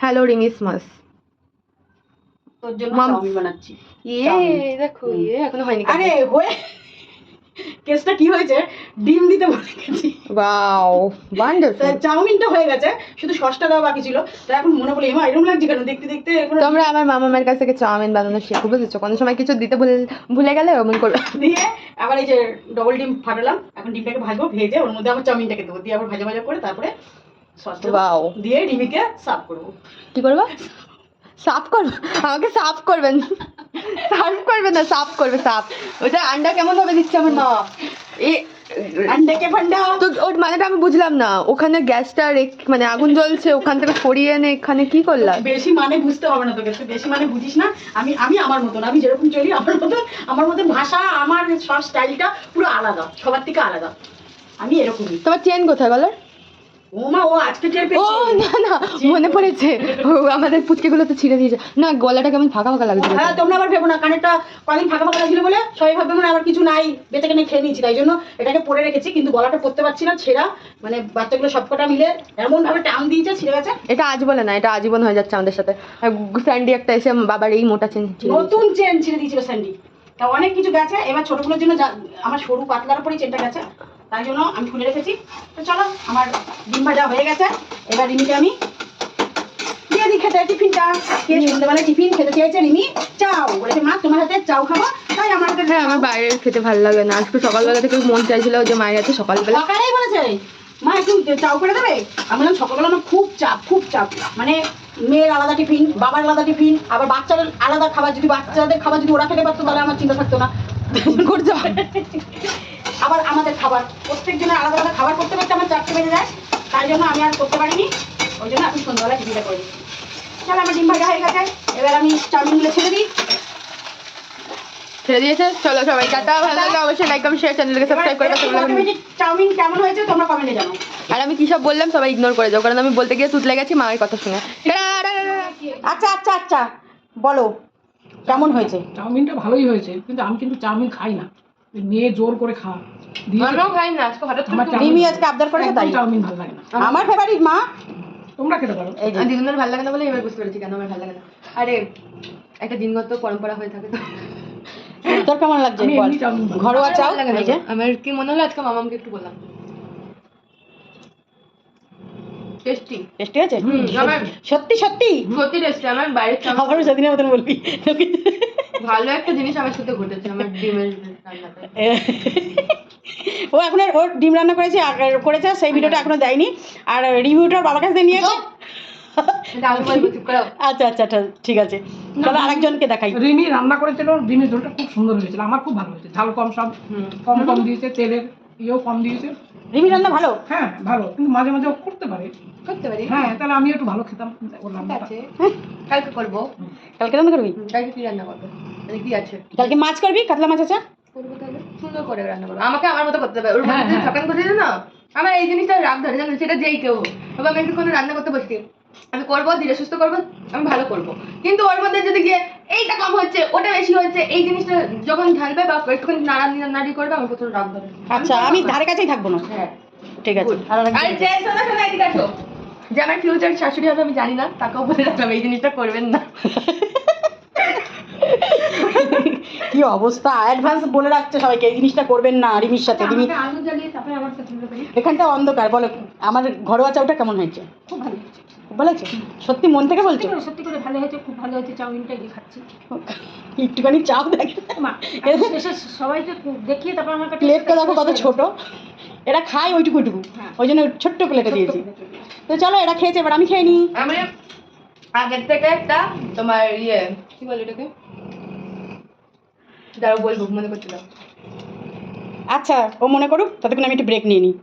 Hello রিমিস মাস তোর জন্য chowmein বানাচ্ছি। ইয়ে দেখো ইয়ে এখনও হয়নি আরে হয়ে কেসটা কি হয়েছে? ডিম দিতে ভুলে গেছি। ওয়াও ওয়ান্ডারফুল চাউমিনটা হয়ে গেছে শুধু সসটা দেওয়া বাকি ছিল। তা এখন মনে পড়ল এমা এরকম লাগছে কেন? দেখতে দেখতে তোমরা আমার মামার কাছ থেকে চাউমিন বানানো শেখো বুঝেছ? কোনো সময় কিছু দিতে ভুলে ভুলে গেলে ওমন করবে দিয়ে আবার এই যে ডবল ডিম ফাটালাম এখন ডিমটাকে ভাজবো ভেজে ওর মধ্যে আবার চাউমিনটাকে দেবো। দিয়ে আবার ভাজা ভাজা করে তারপরে সস দিয়ে ডিমিকে সার্ভ করব। কি করব? সাফ করবে আমাকে সাফ করবেন। সাফ করবে না সাফ করবে সাফ। ওটা আন্ডা কেমন ভাবে দিচ্ছে আমার মা? এ আন্ডাকে ফান্ডা? তো ওর মানেটা আমি বুঝলাম না। ওখানে গ্যাসটা মানে আগুন জ্বলছে ওখান থেকে সরিয়ে এনে এখানে কি করলাম বেশি মানে বুঝতে হবে না তোকে। বেশি মানে বুঝিস না আমি আমি আমার মতন আমি যেরকম চলি আমার মতন আমার মতন ভাষা আমার সব স্টাইলটা পুরো আলাদা সবার থেকে আলাদা। আমি এরকমই। তোমার চেন কোথায় গলার ও ও আজকে টের ও না না মনে পড়েছে। ও আমাদের পুচকেগুলো তো ছিঁড়ে দিয়েছে। না গলাটা কেমন ফাঁকা ফাঁকা হ্যাঁ তোমরা আবার ভেবো না কানেরটা কদিন ফাঁকা ফাঁকা লাগছিল বলে সবাই ভাববে মানে আবার কিছু নাই বেঁচে কেনে খেয়ে নিয়েছি। তাই জন্য এটাকে পরে রেখেছি কিন্তু গলাটা পারছি না ছেঁড়া। মানে বাচ্চাগুলো সবকটা মিলে এমন ভাবে টান দিয়েছে ছিঁড়ে গেছে। এটা আজ বলে না এটা আজীবন হয়ে যাচ্ছে আমাদের সাথে। স্যান্ডি একটা এসে বাবার এই মোটা চেন নতুন চেন ছিঁড়ে দিয়েছিল স্যান্ডি। তা অনেক কিছু গেছে এবার ছোটগুলোর জন্য আমার সরু পাতলার উপরেই চেনটা গেছে। তাই জন্য আমি খুলে রেখেছি। তো চলো আমার ডিম ভাজা হয়ে গেছে। এবার রিমিকে আমি দিয়ে দিই খেতে টিফিনটা। কে সন্ধ্যেবেলা টিফিন খেতে চেয়েছে রিমি? চাও। বলেছে মা তোমার হাতে চাও খাব? তাই আমার হাতে হ্যাঁ আমার বাইরের খেতে ভালো লাগে না। আজকে সকালবেলা থেকে মন চাইছিল যে মায়ের হাতে সকালবেলা সকালেই বলেছে মা একটু চাও করে দেবে? আমি বললাম সকালবেলা আমার খুব চাপ খুব চাপ। মানে মেয়ের আলাদা টিফিন বাবার আলাদা টিফিন আবার বাচ্চাদের আলাদা খাবার যদি বাচ্চাদের খাবার যদি ওরা খেতে পারতো তাহলে আমার চিন্তা থাকতো না। করতে আবার আমাদের খাবার। প্রত্যেক প্রত্যেকজনের আলাদা আলাদা খাবার করতে করতে আমার চারটে বেজে যায়। তাই জন্য আমি আর করতে পারিনি। ওই জন্য আমি সন্ধ্যাবেলা টিফিনটা করি। চলো আমার ডিম ভাজা হয়ে গেছে। এবার আমি চাউমিনগুলো ছেড়ে দিই। ছেড়ে দিয়েছে? চলো সবাই টাটা। ভালো লাগলে অবশ্যই। লাইক কমেন্ট শেয়ার চ্যানেলকে সাবস্ক্রাইব করে পাশে এবার বেল আইকন- automatic চাউমিন কেমন হয়েছে তোমরা কমেন্টে আর আমি কি সব বললাম সবাই ইগনোর করে যাও কারণ আমি বলতে গিয়ে তুতলে গেছি মায়ের কথা শুনে। আচ্ছা আচ্ছা আচ্ছা। বলো কেমন হয়েছে? চাউমিনটা ভালোই হয়েছে কিন্তু আমি কিন্তু চাউমিন খাই না। মেয়ে জোর করে খাওয়া আমরাও খাই না আজকে হঠাৎ করে আমার তো- চাউমিন- রিমি আজকে আবদার করেছে তাই চাউমিন ভালো লাগে না। আমার ফেভারিট মা? তোমরা খেতে পারো। এই যে ভালো লাগে না বলে এবার বুঝতে পেরেছি কেন আমার ভালো লাগে না। আরে একটা দিনগত পরম্পরা হয়ে থাকে তো। তোর কেমন লাগছে বল? এমনি চাউমিন ভালো ঘরোয়া চাও ভালো লাগে না এই যে। আমার কি মনে হলো? আজকে মামামকে একটু বললাম। টেস্টি। টেস্টি আছে সত্যি সত্যি? সত্যি টেস্টি। আমার আমারও সেদিনের মতন বলবি। ভালো একটা জিনিস আমার সাথে ঘটেছে আমার ডিমের রান্নাতে ও এখন আর ওর ডিম রান্না করেছে আর করেছে সেই ভিডিওটা এখনও দেয়নি। আর রিভিউটা বাবার কাছে দিয়ে নিয়েছে। আচ্ছা আচ্ছা আচ্ছা ঠিক আছে। তাহলে আরেকজনকে দেখাই। রিমি রান্না করেছিল ডিমের ঝোলটা খুব সুন্দর হয়েছিল আমার খুব ভালো হয়েছে। ঝাল কম সব কম কম দিয়েছে তেলের ইয়েও কম দিয়েছে। রিমি রান্না ভালো? হ্যাঁ ভালো কিন্তু মাঝে মাঝে ও করতে পারে। করতে পারি? হ্যাঁ তাহলে আমি একটু ভালো খেতাম ওর ঠিক আছে। কালকে করব। কালকে রান্না করবি? কালকে কি রান্না করবে? কি আছে? কালকে মাছ করবি? কাতলা মাছ আছে? করব তাহলে। সুন্দর করে রান্না করব। আমাকে আমার মতো করতে হবে। ওর হ্যাঁ, মধ্যে হ্যাঁ। করে দিলে না আমার এই জিনিসটা রাগ ধরে জানো সেটা যেই কেউ হোক। আমি একটু রান্না করতে বসছি। আমি করব ধীরে সুস্থ করব আমি ভালো করব। কিন্তু ওর মধ্যে যদি গিয়ে এইটা কম হচ্ছে ওটা বেশি হচ্ছে এই জিনিসটা যখন ঢালবে বা একটুখানি নাড়া নাড়ি করবে আমার প্রচুর রাগ ধরে। আচ্ছা আমি ধারে কাছেই থাকব না? হ্যাঁ। ঠিক আছে. আর আরেকজন- আরে যে শোনো শোনো এদিকে আসো। যে আমার ফিউচার শাশুড়ি হবে আমি জানি না তাকেও বলে রাখলাম এই জিনিসটা করবেন না। কি অবস্থা? অ্যাডভান্স বলে রাখছে সবাইকে এই জিনিসটা করবেন না রিমির সাথে। রিমি। এখানটা অন্ধকার বলো। আমার ঘরোয়া চাউটা কেমন হয়েছে? খুব ভালো হয়েছে। সত্যি মন থেকে বলছো? সত্যি করে ভালো হয়েছে খুব ভালো হয়েছে চাউমিনটা খাচ্ছি। একটুখানি চাও দেখে। মা শেষে সবাইকে দেখিয়ে তারপর আমার কাছে প্লেটটা দেখো কত ছোট। এরা খায় ওইটুকু ওইটুকু। ওই জন্য ছোট্ট প্লেটে দিয়েছি। তো চলো এরা খেয়েছে এবার আমি খেয়ে নিই। আমি আগের থেকে একটা তোমার ইয়ে কি বলে এটাকে দাঁড়াও বলব মনে করছিলাম আচ্ছা ও মনে করুক ততক্ষণ আমি একটু ব্রেক নিয়ে নিই।